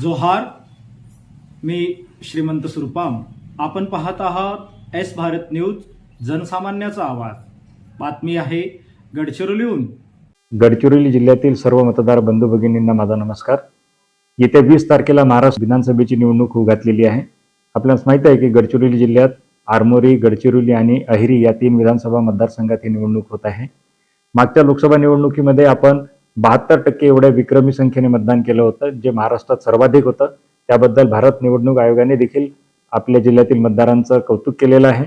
जोहार मी श्रीमंत सुरपाम. आपण पाहत आहात एस भारत न्यूज जनसामान्याचा आवाज. बातमी आहे गडचिरोलीहून गडचिरोली जिल्ह्यातील सर्व मतदार बंधू भगिनींना माझा नमस्कार. येत्या वीस तारखेला महाराष्ट्र विधानसभेची निवडणूक होऊ घातलेली आहे. आपल्याला माहीत आहे की गडचिरोली जिल्ह्यात आरमोरी गडचिरोली आणि अहिरी या तीन विधानसभा मतदारसंघात ही निवडणूक होत आहे. मागच्या लोकसभा निवडणुकीमध्ये आपण बहात्तर टक्के एवढ्या विक्रमी संख्येने मतदान केलं होतं जे महाराष्ट्रात सर्वाधिक होतं. त्याबद्दल भारत निवडणूक आयोगाने देखील आपल्या जिल्ह्यातील मतदारांचं कौतुक केलेलं आहे.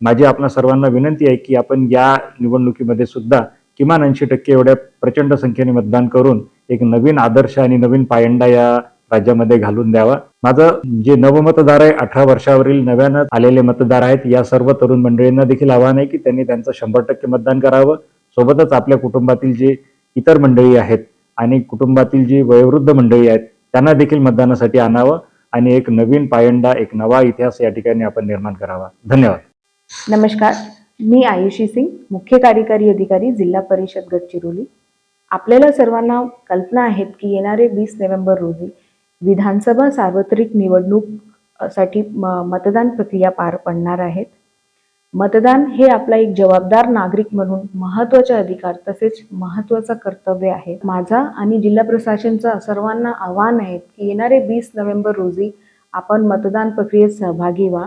माझी आपणा सर्वांना विनंती आहे की आपण या निवडणुकीमध्ये सुद्धा किमान ऐंशी टक्के एवढ्या प्रचंड संख्येने मतदान करून एक नवीन आदर्श आणि नवीन पायंडा या राज्यामध्ये घालून द्यावा. माझं जे नवमतदार आहे अठरा वर्षावरील नव्यानं आलेले मतदार आहेत या सर्व तरुण मंडळींना देखील आवाहन आहे की त्यांनी त्यांचं शंभर टक्के मतदान करावं. सोबतच आपल्या कुटुंबातील जे इतर मंडळी आहेत आणि कुटुंबातील जी वयोवृद्ध मंडळी आहेत त्यांना देखील मतदानासाठी आणावं आणि एक नवीन पायंडा एक नवा इतिहास या ठिकाणी आपण निर्माण करावा. धन्यवाद. नमस्कार. मी आयुषी सिंग मुख्य कार्यकारी अधिकारी जिल्हा परिषद गडचिरोली आपल्याला सर्वांना कल्पना आहेत की येणारे वीस नोव्हेंबर रोजी विधानसभा सार्वत्रिक निवडणूकसाठी म- मतदान प्रक्रिया पार पडणार आहेत. मतदान हे आपला एक जबाबदार नागरिक म्हणून महत्त्वाचे अधिकार तसेच महत्त्वाचं कर्तव्य आहे. माझा आणि जिल्हा प्रशासनचा सर्वांना आव्हान आहे की येणारे वीस नोव्हेंबर रोजी आपण मतदान प्रक्रियेत सहभागी व्हा.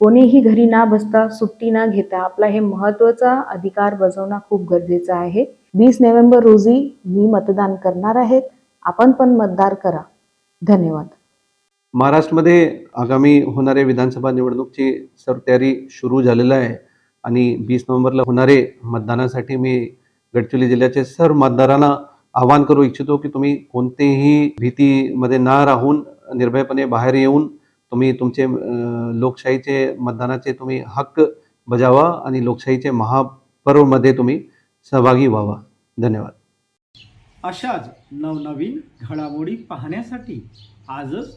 कोणीही घरी ना बसता सुट्टी न घेता आपला हे महत्त्वाचा अधिकार बजावणं खूप गरजेचं आहे. वीस नोव्हेंबर रोजी मी मतदान करणार आहेत आपण पण मतदार करा. धन्यवाद. महाराष्ट्रामध्ये आगामी होणारे विधानसभा निवडणूकची सर्व तयारी सुरू झालेलं आहे. आणि वीस नोव्हेंबरला होणारे मतदानासाठी मी गडचिरोली जिल्ह्याचे सर्व मतदारांना आवाहन करू इच्छितो की तुम्ही कोणतेही भीतीमध्ये ना राहून निर्भयपणे बाहेर येऊन तुम्ही तुमचे लोकशाहीचे मतदानाचे तुम्ही हक्क बजावा आणि लोकशाहीचे महापर्वमध्ये तुम्ही सहभागी व्हावा. धन्यवाद. अशाच नवनवीन घडामोडी पाहण्यासाठी आजच